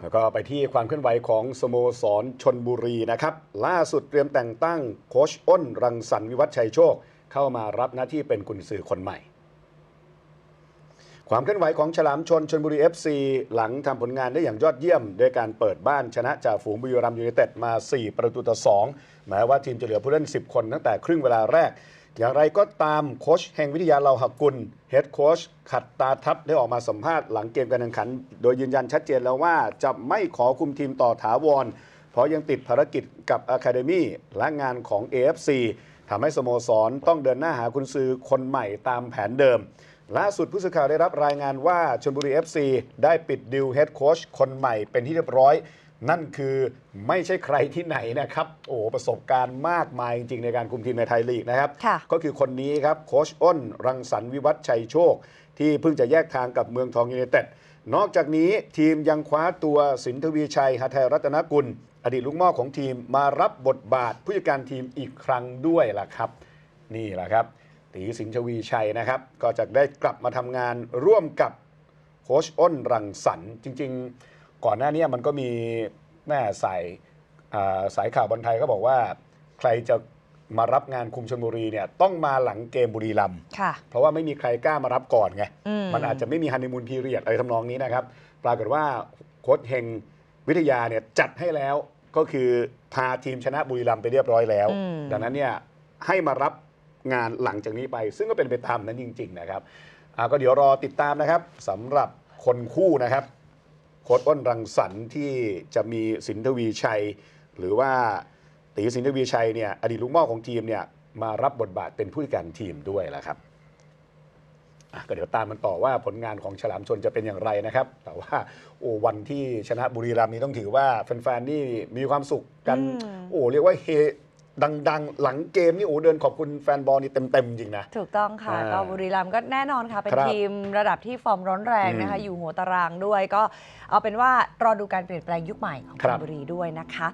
แล้วก็ไปที่ความเคลื่อนไหวของสโมสรชนบุรีนะครับ ล่าสุดเตรียมแต่งตั้งโคชอ้น รังสรรค์วิวัฒชัยโชค เข้ามารับหน้าที่เป็นกุนซือคนใหม่ ความเคลื่อนไหวของฉลามชนชนบุรี FC หลังทำผลงานได้อย่างยอดเยี่ยม ด้วยการเปิดบ้านชนะจากฝูงบุรีรัมย์ยูไนเต็ดมา 4 ประตูต่อ 2 แม้ว่าทีมจะเหลือผู้เล่น 10 คนตั้งแต่ครึ่งเวลาแรก อย่างไรก็ตามโค้ชแห่งวิทยาเราหักกุลเฮดโค้ชขัดตาทัพได้ออกมาสัมภาษณ์หลังเกมการแข่งขัน โดยยืนยันชัดเจนแล้วว่าจะไม่ขอคุมทีมต่อถาวร เพราะยังติดภารกิจกับอะคาเดมี่และงานของ AFC ทำให้สโมสรต้องเดินหน้าหากุนซือคนใหม่ตามแผนเดิมล่าสุดผู้สื่อข่าวได้รับรายงานว่าชลบุรี FC ได้ปิดดิวเฮดโค้ชคนใหม่เป็นที่เรียบร้อย นั่นคือไม่ใช่ใครที่ไหนนะครับ โอ้ประสบการณ์มากมายจริง ๆ ในการคุมทีมในไทยลีกนะครับค่ะก็คือคนนี้ครับโค้ชอ้น รังสรรค์วิวัฒน์ชัยโชค ที่เพิ่งจะแยกทางกับเมืองทองยูไนเต็ดนอกจากนี้ทีมยังคว้าตัวสินทวีชัยหาไทยรัตนกุล อดีตลูกหม่อของทีมมารับบทบาทผู้จัดการทีมอีกครั้งด้วยล่ะครับ นี่แหละครับตีสินทวีชัยนะครับ ก็จะได้กลับมาทำงานร่วมกับโค้ชอ้นรังสรรค์จริง ๆ ก่อนหน้านี้มันก็มีแม่สายอ่าสายข่าวบอลไทยก็บอกว่า ใครจะมารับงานคุมชลบุรีเนี่ยต้องมาหลังเกมบุรีรัมย์ค่ะเพราะว่าไม่มีใครกล้ามารับก่อนไงอืมมันอาจจะไม่มีฮันนีมูนพีเรียดอะไรทำนองนี้นะครับ ปรากฏว่าโค้ชเฮงวิทยาเนี่ยจัดให้แล้วก็คือพาทีมชนะบุรีรัมย์ไปเรียบร้อยแล้วอืมดังนั้นเนี่ยให้มารับงานหลังจากนี้ไป ซึ่งก็เป็นไปตามนั้นจริง ๆ นะครับอ่าก็เดี๋ยวรอติดตามนะครับสำหรับคนคู่นะครับโค้ชอ้นรังสรรค์ที่จะมีสินทวีชัย หรือว่าตีสินทวีชัยเนี่ยอดีตลูกหม่อของทีมเนี่ยมารับบทบาทเป็นผู้จัดการทีมด้วยแหละครับอะก็เดี๋ยวตามมันต่อว่าผลงานของฉลามชนจะเป็นอย่างไรนะครับ แต่ว่าโอ้วันที่ชนะบุรีรัมย์นี้ต้องถือว่าแฟนๆนี่มีความสุขกันอืมโอ้เรียกว่าเฮ ดังๆ หลังเกมนี่โอ้เดินขอบคุณแฟนบอลนี่เต็มๆ จริงนะ ถูกต้องค่ะ อ่าก็บุรีรัมย์ก็แน่นอนค่ะ เป็นครับทีมระดับที่ฟอร์มร้อนแรงนะคะ อืมอยู่หัวตารางด้วยก็เอาเป็นว่ารอดูการเปลี่ยนแปลงยุคใหม่ของครัชบลบุรีด้วยนะคะ